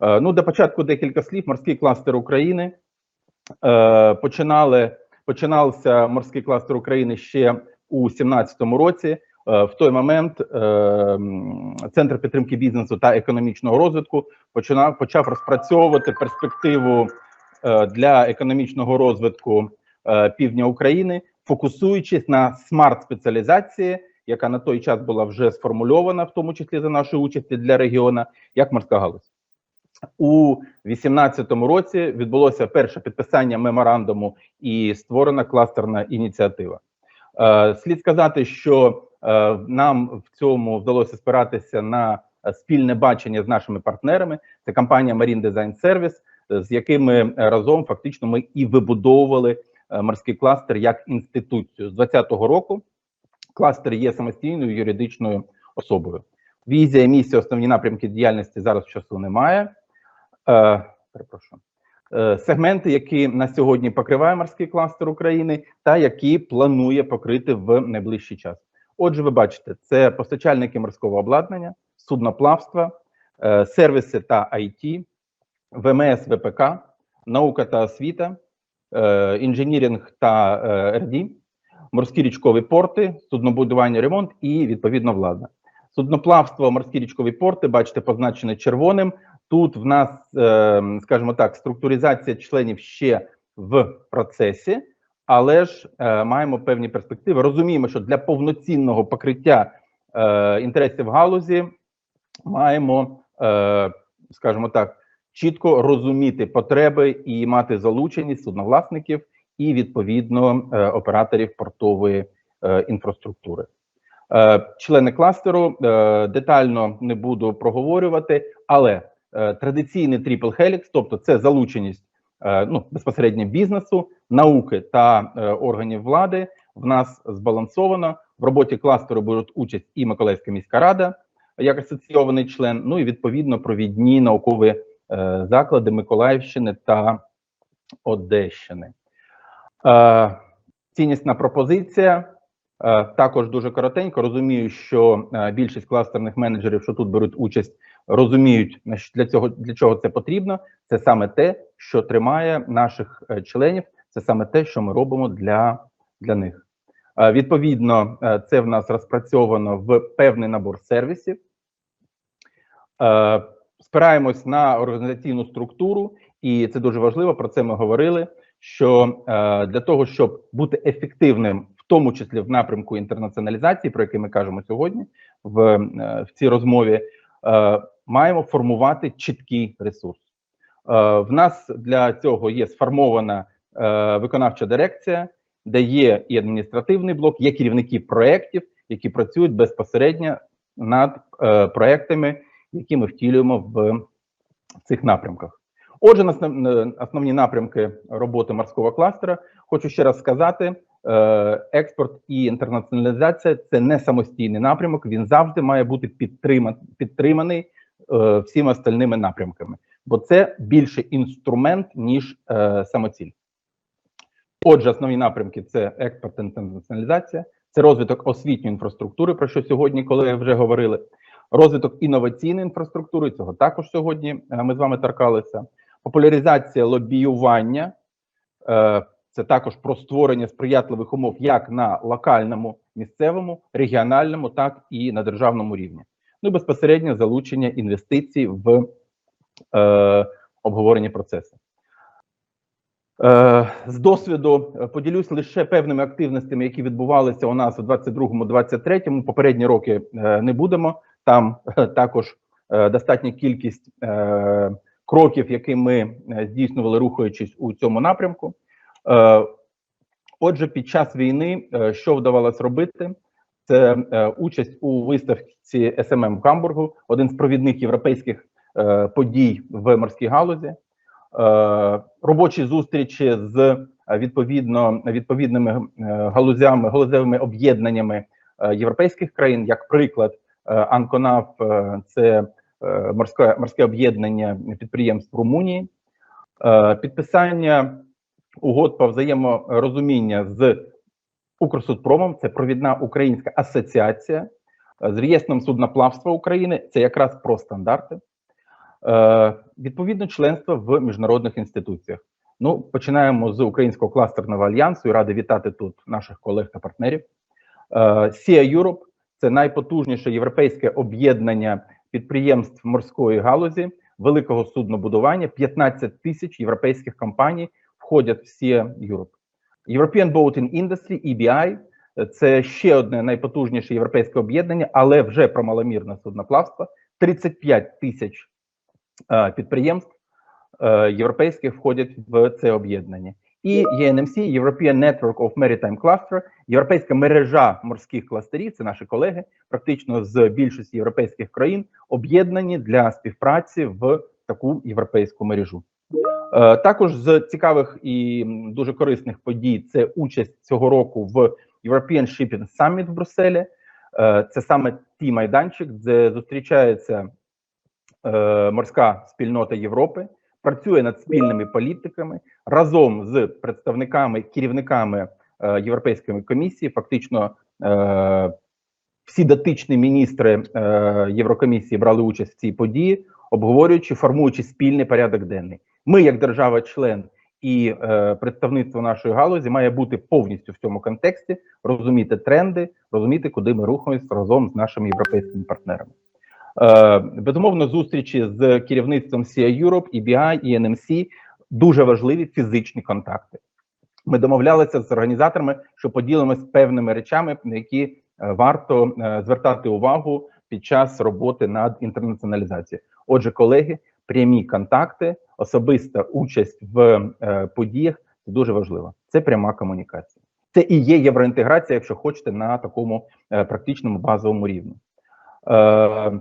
Е, Ну, для початку декілька слів. Морський кластер України е, починали починався морський кластер України ще у 2017 році. Е, В той момент центр підтримки бізнесу та економічного розвитку починав почав розпрацьовувати перспективу для економічного розвитку півдня України, фокусуючись на смарт-спеціалізації, яка на той час була вже сформульована, в тому числі за нашої участі для регіону, як морська галузь. У 2018 році відбулося перше підписання меморандуму і створена кластерна ініціатива. Е, слід сказати, що е, нам в цьому вдалося спиратися на спільне бачення з нашими партнерами. Це компанія Marine Design Service, з якими разом фактично ми і вибудовували е, морський кластер як інституцію. З 2020 року кластер є самостійною юридичною особою. Візія, місія, основні напрямки діяльності зараз часу немає. Е, перепрошую. Е, сегменти, які на сьогодні покриває морський кластер України, та які планує покрити в найближчий час. Отже, ви бачите, це постачальники морського обладнання, судноплавства, е, сервіси та IT, ВМС, ВПК, наука та освіта, е, інженіринг та е, РД, морські річкові порти, суднобудування, ремонт і відповідно влада. Судноплавство, морські річкові порти, бачите, позначене червоним. Тут в нас, е, скажімо так, структуризація членів ще в процесі, але ж е, маємо певні перспективи. Розуміємо, що для повноцінного покриття е, інтересів галузі маємо, е, скажімо так, чітко розуміти потреби і мати залученість судновласників і відповідно операторів портової інфраструктури. Члени кластеру детально не буду проговорювати, але традиційний Triple Helix, тобто це залученість е, ну, безпосередньо бізнесу, науки та е, органів влади, в нас збалансовано. В роботі кластеру беруть участь і Миколаївська міська рада як асоційований член, ну і відповідно провідні наукові е, заклади Миколаївщини та Одещини. Е, ціннісна пропозиція. Е, Також дуже коротенько розумію, що е, більшість кластерних менеджерів, що тут беруть участь, розуміють для цього для чого це потрібно. Це саме те, що тримає наших е, членів. Це саме те, що ми робимо для, для них. Е, Відповідно, е, це в нас розпрацьовано в певний набор сервісів. Спираємось на організаційну структуру, і це дуже важливо. Про це ми говорили. Що для того, щоб бути ефективним, в тому числі в напрямку інтернаціоналізації, про який ми кажемо сьогодні, в, в цій розмові, маємо формувати чіткий ресурс. Е, в нас для цього є сформована е, виконавча дирекція, де є і адміністративний блок, є керівники проєктів, які працюють безпосередньо над е, проектами, які ми втілюємо в цих напрямках. Отже, е, основні напрямки роботи морського кластера. Хочу ще раз сказати: е, експорт і інтернаціоналізація це не самостійний напрямок. Він завжди має бути підтриман, підтриманий е, всіма остальними напрямками, бо це більше інструмент ніж е, самоціль. Отже, основні напрямки це експорт та інтернаціоналізація, це розвиток освітньої інфраструктури, про що сьогодні колеги вже говорили. Розвиток інноваційної інфраструктури, цього також сьогодні е, ми з вами торкалися. Популяризація лобіювання, е, це також про створення сприятливих умов як на локальному, місцевому, регіональному, так і на державному рівні. Ну і безпосередньо залучення інвестицій в е, обговорені процеси. Е, з досвіду е, поділюсь лише певними активностями, які відбувалися у нас у 22-23. Попередні роки е, не будемо. Там е, також е, достатня кількість е, кроків, які ми е, здійснювали, рухаючись у цьому напрямку. Е, Отже, під час війни е, що вдавалось робити? Це е, участь у виставці СММ в Гамбургу, один з провідних європейських подій в морській галузі, робочі зустрічі з відповідно відповідними галузями, галузевими об'єднаннями європейських країн, як приклад, Анконав це морське морське об'єднання підприємств Румунії, підписання угод по взаєморозуміння з Укрсудпромом, це провідна українська асоціація е, з реєстром судноплавства України. Це якраз про стандарти. Е, відповідно членство в міжнародних інституціях. Ну, починаємо з українського кластерного альянсу і ради вітати тут наших колег та партнерів. SIA Europe – це найпотужніше європейське об'єднання підприємств морської галузі, великого суднобудування. 15 тисяч європейських компаній входять в SIA Europe. European Boating Industry, EBI – це ще одне найпотужніше європейське об'єднання, але вже про маломірне судноплавство. 35 тисяч е, підприємств е, європейських входять в це об'єднання. І ENMC, European Network of Maritime Cluster, європейська мережа морських кластерів, це наші колеги, практично з більшості європейських країн, об'єднані для співпраці в таку європейську мережу. Е, також з цікавих і дуже корисних подій це участь цього року в European Shipping Summit в Брюсселі. Е, це саме ті майданчик, де зустрічається е, морська спільнота Європи, працює над спільними політиками разом з представниками керівниками Європейської комісії. Фактично, всі дотичні міністри Єврокомісії брали участь в цій події, обговорюючи, формуючи спільний порядок денний. Ми, як держава-член і е, представництво нашої галузі, має бути повністю в цьому контексті, розуміти тренди, розуміти, куди ми рухаємось разом з нашими європейськими партнерами. Е, безумовно, зустрічі з керівництвом CIA Europe, EBI, ENMC дуже важливі фізичні контакти. Ми домовлялися з організаторами, що поділимось певними речами, на які е, варто е, звертати увагу під час роботи над інтернаціоналізацією. Отже, колеги, прямі контакти, особиста участь в е, подіях це дуже важливо. Це пряма комунікація. Це і є євроінтеграція, якщо хочете, на такому е, практичному базовому рівні. Е,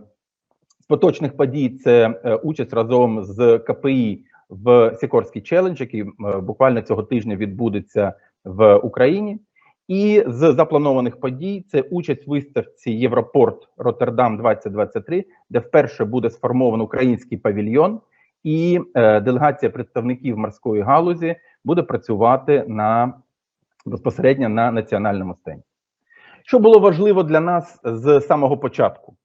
з поточних подій це е, участь разом з КПІ в Сікорський челендж, який е, буквально цього тижня відбудеться в Україні. І з запланованих подій це участь в виставці Європорт Роттердам 2023, де вперше буде сформований український павільйон, і е, делегація представників морської галузі буде працювати на безпосередньо на національному стенді. Що було важливо для нас з самого початку,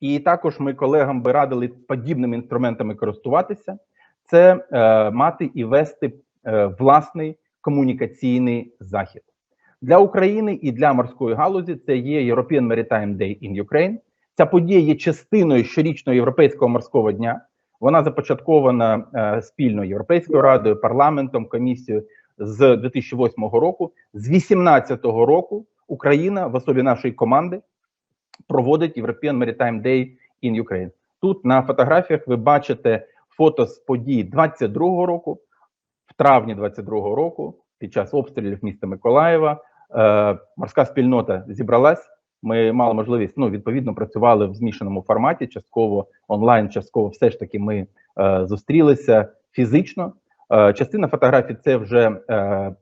і також ми колегам би радили подібними інструментами користуватися, це е, мати і вести е, власний комунікаційний захід. Для України і для морської галузі це є European Maritime Day in Ukraine. Ця подія є частиною щорічного європейського морського дня. Вона започаткована е, спільно Європейською радою, парламентом, комісією з 2008 року. З 2018 року Україна в особі нашої команди проводить European Maritime Day in Ukraine. Тут на фотографіях ви бачите фото з подій 22 року, в травні 22 року, під час обстрілів міста Миколаєва. Е, морська спільнота зібралась. Ми мали можливість ну відповідно працювали в змішаному форматі, частково онлайн, частково все ж таки ми е, зустрілися фізично. Е, частина фотографій це вже е,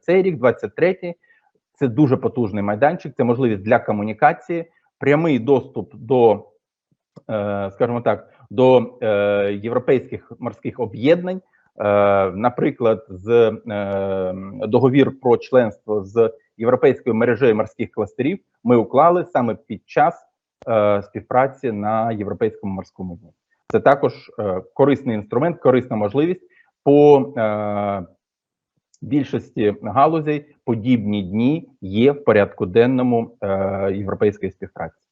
цей рік, 23-й. Це дуже потужний майданчик. Це можливість для комунікації, прямий доступ до, е, скажімо так, до е, європейських морських об'єднань. Е, наприклад, з е, договір про членство з європейською мережею морських кластерів ми уклали саме під час е, співпраці на європейському морському дні. Це також корисний інструмент, корисна можливість по більшості галузей. Подібні дні є в порядку денному європейської співпраці.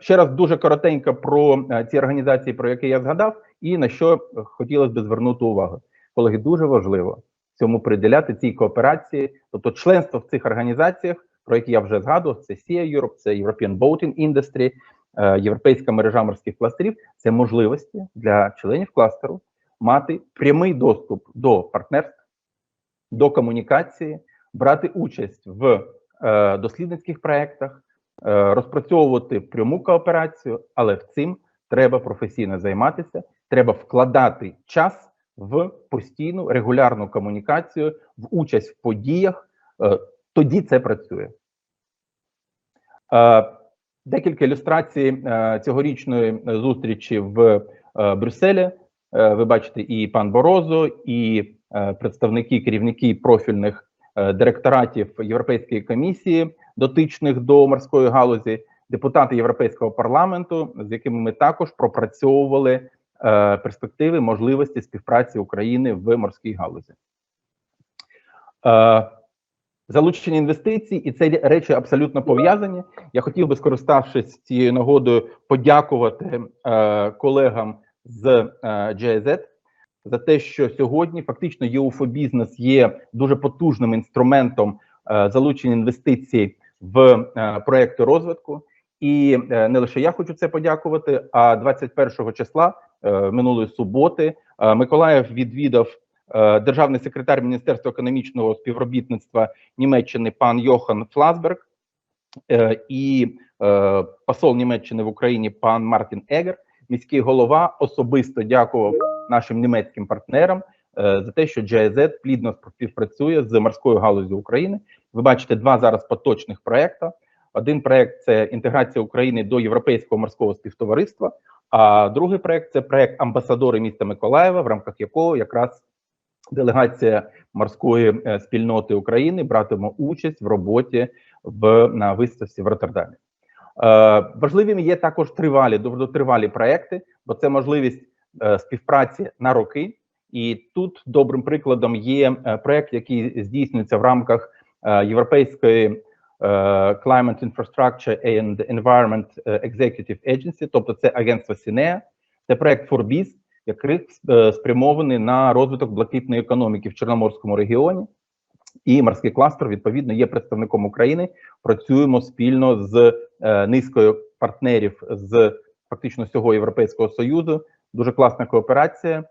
Ще раз дуже коротенько про ці організації, про які я згадав і на що хотілося б звернути увагу. Колеги, дуже важливо цьому приділяти цій кооперації, тобто членство в цих організаціях, про які я вже згадував, це SIA Europe, це European Boating Industry, е, Європейська мережа морських кластерів. Це можливості для членів кластеру мати прямий доступ до партнерств, до комунікації, брати участь в е, дослідницьких проєктах, е, розпрацьовувати пряму кооперацію, але в цим треба професійно займатися треба вкладати час в постійну регулярну комунікацію, в участь в подіях. Е, тоді це працює. Е, декілька ілюстрацій е, цьогорічної зустрічі в Брюсселі. Ви бачите, і пан Борозо, і представники керівники профільних директоратів Європейської комісії, дотичних до морської галузі, депутати Європейського парламенту, з якими ми також пропрацьовували е, перспективи можливості співпраці України в морській галузі. Е, Залучення інвестицій, і це речі абсолютно пов'язані. Я хотів би, скориставшись цією нагодою, подякувати е, колегам з е, GIZ за те, що сьогодні фактично ЄУФО бізнес є дуже потужним інструментом е, залучення інвестицій в е, проекти розвитку. І е, не лише я хочу це подякувати. А 21 числа е, минулої суботи Миколаїв відвідав державний секретар Міністерства економічного співробітництва Німеччини пан Йохан Фласберг і посол Німеччини в Україні пан Мартін Егер. Міський голова особисто дякував нашим німецьким партнерам за те, що GIZ плідно співпрацює з морською галузю України. Ви бачите два зараз поточних проекти. Один проект це інтеграція України до Європейського морського співтовариства. А другий проект це проект амбасадори міста Миколаєва, в рамках якого якраз делегація морської е, спільноти України братиме участь в роботі в на виставці в Роттердамі. Е, важливими є також тривалі довготривалі проекти, бо це можливість е, співпраці на роки. І тут добрим прикладом є е, проект, який здійснюється в рамках е, європейської е, Climate Infrastructure and Environment Executive Agency, тобто це агентство Сінеа, це проект Forbis, який спрямований на розвиток блакитної економіки в Чорноморському регіоні. І морський кластер відповідно є представником України. Працюємо спільно з низкою партнерів з фактично всього Європейського союзу. Дуже класна кооперація,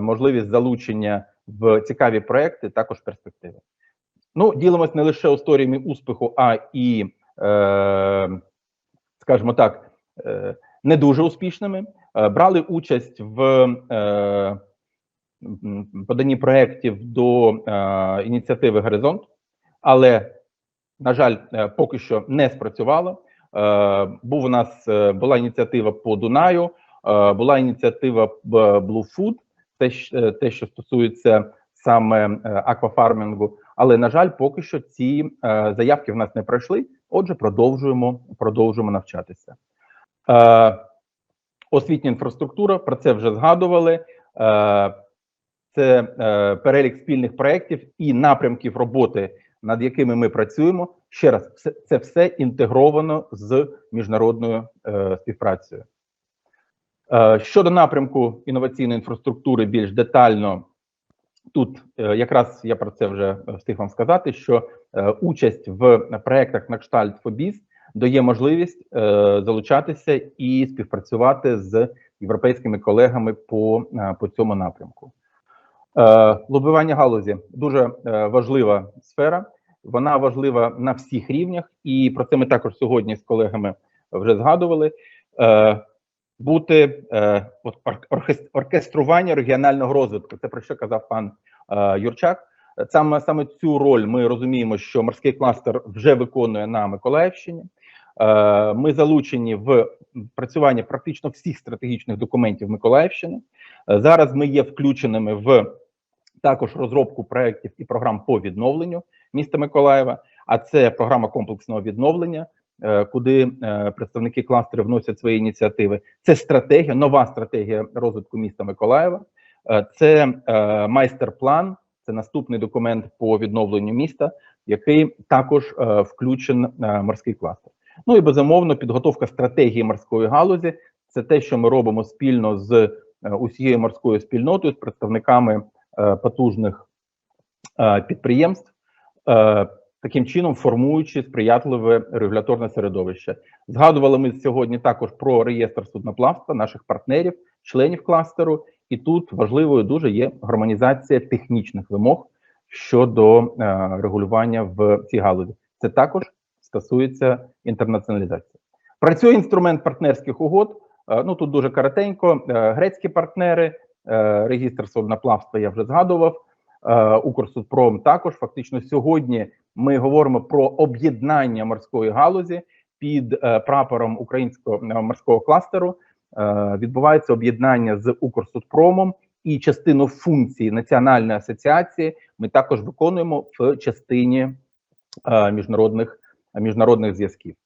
можливість залучення в цікаві проекти, також перспективи. Ну, ділимось не лише історіями успіху, а і, е, скажімо так, е, не дуже успішними. Е, брали участь в е, поданні проєктів до е, ініціативи Горизонт, але, на жаль, е, поки що не спрацювало. Е, був у нас е, була ініціатива по Дунаю, е, була ініціатива Blue Food, те, е, те, що стосується саме е, аквафармінгу. Але на жаль, поки що ці е, заявки в нас не пройшли. Отже, продовжуємо продовжуємо навчатися. Е, освітня інфраструктура про це вже згадували. Е, це е, перелік спільних проєктів і напрямків роботи, над якими ми працюємо. Ще раз, це, все інтегровано з міжнародною е, співпрацею. Е, щодо напрямку інноваційної інфраструктури, більш детально тут е, якраз я про це вже е, встиг вам сказати, що участь в проектах на кштальт ФОБІЗ дає можливість залучатися і співпрацювати з європейськими колегами по, по цьому напрямку. Лобівання галузі дуже важлива сфера. Вона важлива на всіх рівнях, і про це ми також сьогодні з колегами вже згадували. Бути е, оркестрування регіонального розвитку. Це про що казав пан е, Юрчак. Саме саме цю роль ми розуміємо, що морський кластер вже виконує на Миколаївщині. Е, Ми залучені в працювання практично всіх стратегічних документів Миколаївщини. Е, Зараз ми є включеними в також розробку проєктів і програм по відновленню міста Миколаєва. А це програма комплексного відновлення, куди е, представники кластеру вносять свої ініціативи. Це стратегія, нова стратегія розвитку міста Миколаєва. Е, Це е, майстер-план, це наступний документ по відновленню міста, який також е, включен е, морський кластер. Ну і безумовно, підготовка стратегії морської галузі. Це те, що ми робимо спільно з е, усією морською спільнотою, з представниками е, потужних е, підприємств, е, таким чином формуючи сприятливе регуляторне середовище. Згадували ми сьогодні також про реєстр судноплавства наших партнерів, членів кластеру, і тут важливою дуже є гармонізація технічних вимог щодо е, регулювання в цій галузі. Це також стосується інтернаціоналізації. Працює інструмент партнерських угод. Е, ну тут дуже коротенько. Е, грецькі партнери, регістр судноплавства я вже згадував. Укрсудпром також фактично сьогодні ми говоримо про об'єднання морської галузі під е, прапором українського е, морського кластеру. Е, відбувається об'єднання з Укрсудпромом і частину функцій національної асоціації ми також виконуємо в частині міжнародних міжнародних зв'язків.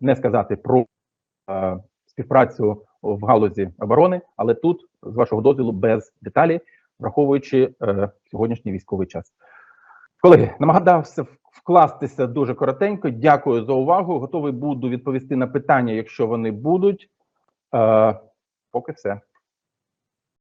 Не сказати про співпрацю в галузі оборони, але тут, з вашого дозволу, без деталі, враховуючи е, сьогоднішній військовий час. Колеги, намагався вкластися дуже коротенько. Дякую за увагу. Готовий буду відповісти на питання, якщо вони будуть. Е, поки все.